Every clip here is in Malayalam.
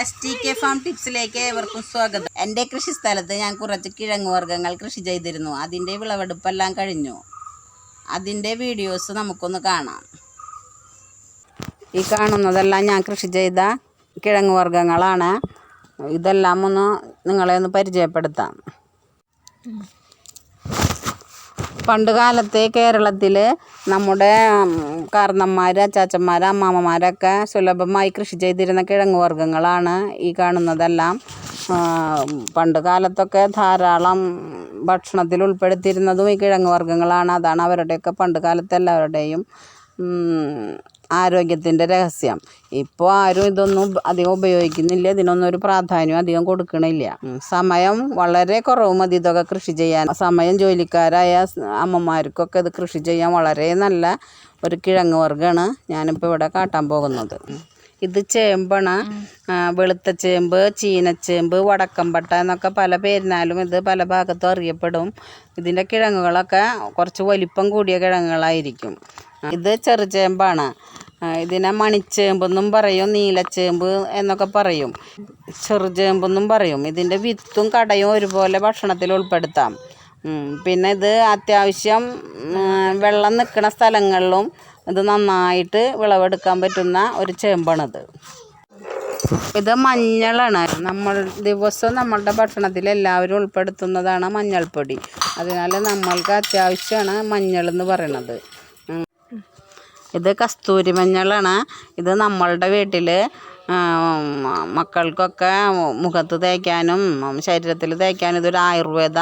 എസ് ടി കെ ഫാം ടിപ്സിലേക്ക് ഏവർക്കും സ്വാഗതം. എന്റെ കൃഷി സ്ഥലത്ത് ഞാൻ കുറച്ച് കിഴങ്ങ് വർഗങ്ങൾ കൃഷി ചെയ്തിരുന്നു. അതിന്റെ വിളവെടുപ്പെല്ലാം കഴിഞ്ഞു. അതിന്റെ വീഡിയോസ് നമുക്കൊന്ന് കാണാം. ഈ കാണുന്നതെല്ലാം ഞാൻ കൃഷി ചെയ്ത കിഴങ്ങ് വർഗങ്ങളാണ് ഇതെല്ലാം ഒന്ന് നിങ്ങളെ ഒന്ന് പരിചയപ്പെടുത്താം. പണ്ട് കാലത്തെ കേരളത്തിൽ നമ്മുടെ കാരണന്മാർ അച്ചാച്ചന്മാർ അമ്മാമ്മമാരൊക്കെ സുലഭമായി കൃഷി ചെയ്തിരുന്ന കിഴങ്ങ് വർഗങ്ങളാണ് ഈ കാണുന്നതെല്ലാം. പണ്ട് കാലത്തൊക്കെ ധാരാളം ഭക്ഷണത്തിൽ ഉൾപ്പെടുത്തിയിരുന്നതും ഈ കിഴങ്ങ് വർഗങ്ങളാണ്. അതാണ് അവരുടെയൊക്കെ പണ്ട് കാലത്തെ എല്ലാവരുടെയും ആരോഗ്യത്തിന്റെ രഹസ്യം. ഇപ്പോൾ ആരും ഇതൊന്നും അധികം ഉപയോഗിക്കുന്നില്ല. ഇതിനൊന്നും ഒരു പ്രാധാന്യം അധികം കൊടുക്കണില്ല. സമയം വളരെ കുറവ് മതി ഇതൊക്കെ കൃഷി ചെയ്യാൻ. സമയം ജോലിക്കാരായ അമ്മമാർക്കൊക്കെ ഇത് കൃഷി ചെയ്യാൻ വളരെ നല്ല ഒരു കിഴങ്ങ് വർഗമാണ് ഞാനിപ്പോൾ ഇവിടെ കാട്ടാൻ പോകുന്നത്. ഇത് ചേമ്പാണ്. വെളുത്ത ചേമ്പ് ചീനച്ചേമ്പ് വടക്കമ്പട്ട എന്നൊക്കെ പല പേരിനാലും ഇത് പല ഭാഗത്തും അറിയപ്പെടും. ഇതിന്റെ കിഴങ്ങുകളൊക്കെ കുറച്ച് വലിപ്പം കൂടിയ കിഴങ്ങുകളായിരിക്കും. ഇത് ചെറുചേമ്പാണ് ഇതിനെ മണിച്ചേമ്പെന്നും പറയും നീലച്ചേമ്പ് എന്നൊക്കെ പറയും. ചെറുചേമ്പെന്നും പറയും. ഇതിന്റെ വിത്തും കടയും ഒരുപോലെ ഭക്ഷണത്തിൽ ഉൾപ്പെടുത്താം. പിന്നെ ഇത് അത്യാവശ്യം വെള്ളം നിൽക്കുന്ന സ്ഥലങ്ങളിലും ഇത് നന്നായിട്ട് വിളവെടുക്കാൻ പറ്റുന്ന ഒരു ചേമ്പാണിത്. ഇത് മഞ്ഞളാണ്. നമ്മൾ ദിവസവും നമ്മളുടെ ഭക്ഷണത്തിൽ എല്ലാവരും ഉൾപ്പെടുത്തുന്നതാണ് മഞ്ഞൾപ്പൊടി. അതിനാൽ നമ്മൾക്ക് അത്യാവശ്യമാണ് മഞ്ഞൾ എന്ന് പറയണത്. ഇത് കസ്തൂരി മഞ്ഞളാണ്. ഇത് നമ്മളുടെ വീട്ടിൽ മക്കൾക്കൊക്കെ മുഖത്ത് തേക്കാനും ശരീരത്തിൽ തേക്കാനും ഇതൊരു ആയുർവേദ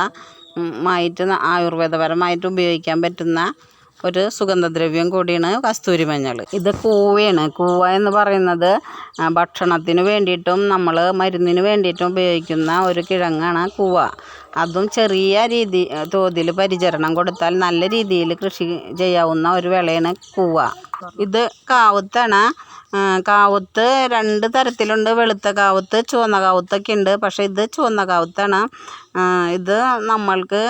മായിട്ട് ആയുർവേദപരമായിട്ട് ഉപയോഗിക്കാൻ പറ്റുന്ന ഒരു സുഗന്ധദ്രവ്യം കൂടിയാണ് കസ്തൂരി മഞ്ഞൾ. ഇത് കൂവയാണ്. കൂവ എന്ന് പറയുന്നത് ഭക്ഷണത്തിന് വേണ്ടിയിട്ടും നമ്മൾ മരുന്നിന് വേണ്ടിയിട്ടും ഉപയോഗിക്കുന്ന ഒരു കിഴങ്ങാണ് കൂവ. അതും ചെറിയ രീതി തോതിൽ പരിചരണം കൊടുത്താൽ നല്ല രീതിയിൽ കൃഷി ചെയ്യാവുന്ന ഒരു വിളയാണ് കൂവ. ഇത് കാവുത്താണ്. കാവുത്ത് രണ്ട് തരത്തിലുണ്ട്. വെളുത്ത കാവുത്ത് ചുവന്ന കാവുത്തൊക്കെ ഉണ്ട്. പക്ഷേ ഇത് ചുവന്ന കാവുത്താണ്. ഇത് നമ്മൾക്ക്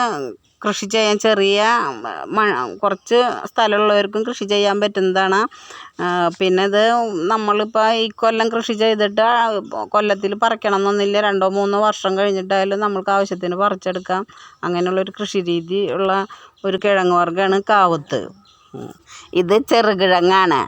കൃഷി ചെയ്യാൻ ചെറിയ കുറച്ച് സ്ഥലമുള്ളവർക്കും കൃഷി ചെയ്യാൻ പറ്റുന്നതാണ്. പിന്നെ ഇത് നമ്മളിപ്പോൾ ഈ കൊല്ലം കൃഷി ചെയ്തിട്ട് കൊല്ലത്തിൽ പറിക്കണം എന്നൊന്നുമില്ല രണ്ടോ മൂന്നോ വർഷം കഴിഞ്ഞിട്ടായാലും നമ്മൾക്ക് ആവശ്യത്തിന് പറിച്ചെടുക്കാം. അങ്ങനെയുള്ളൊരു കൃഷി രീതി ഉള്ള ഒരു കിഴങ്ങ് വർഗമാണ് കാവുത്ത്. ഇത് ചെറുകിഴങ്ങാണ്.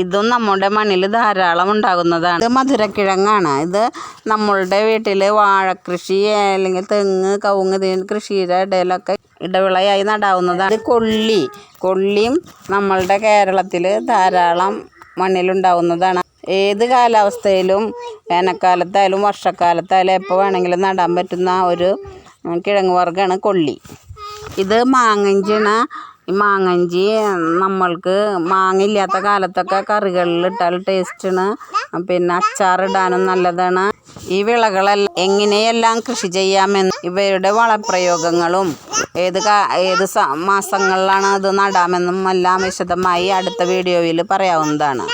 ഇതും നമ്മുടെ മണ്ണിൽ ധാരാളം ഉണ്ടാകുന്നതാണ്. ഇത് മധുരക്കിഴങ്ങാണ്. ഇത് നമ്മളുടെ വീട്ടിൽ വാഴക്കൃഷി അല്ലെങ്കിൽ തെങ്ങ് കവുങ്ങ് ഇതിന് കൃഷിയുടെ ഇടയിലൊക്കെ ഇടവിളയായി നടാവുന്നതാണ്. ഇത് കൊള്ളി. കൊള്ളിയും നമ്മളുടെ കേരളത്തിൽ ധാരാളം മണ്ണിലുണ്ടാവുന്നതാണ്. ഏത് കാലാവസ്ഥയിലും വേനൽക്കാലത്തായാലും വർഷക്കാലത്തായാലും എപ്പോൾ വേണമെങ്കിലും നടാൻ പറ്റുന്ന ഒരു കിഴങ്ങ് വർഗമാണ് കൊള്ളി. ഇത് മാങ്ങഞ്ചിയാണ് ഈ മാങ്ങഞ്ചി നമ്മൾക്ക് മാങ്ങ ഇല്ലാത്ത കാലത്തൊക്കെ കറികളിൽ ഇട്ടാൽ ടേസ്റ്റാണ് പിന്നെ അച്ചാറിടാനും നല്ലതാണ്. ഈ വിളകളെല്ലാം എങ്ങനെയെല്ലാം കൃഷി ചെയ്യാമെന്ന് ഇവയുടെ വളപ്രയോഗങ്ങളും ഏത് ഏത് മാസങ്ങളിലാണ് അത് നടാമെന്നും എല്ലാം വിശദമായി അടുത്ത വീഡിയോയിൽ പറയാവുന്നതാണ്.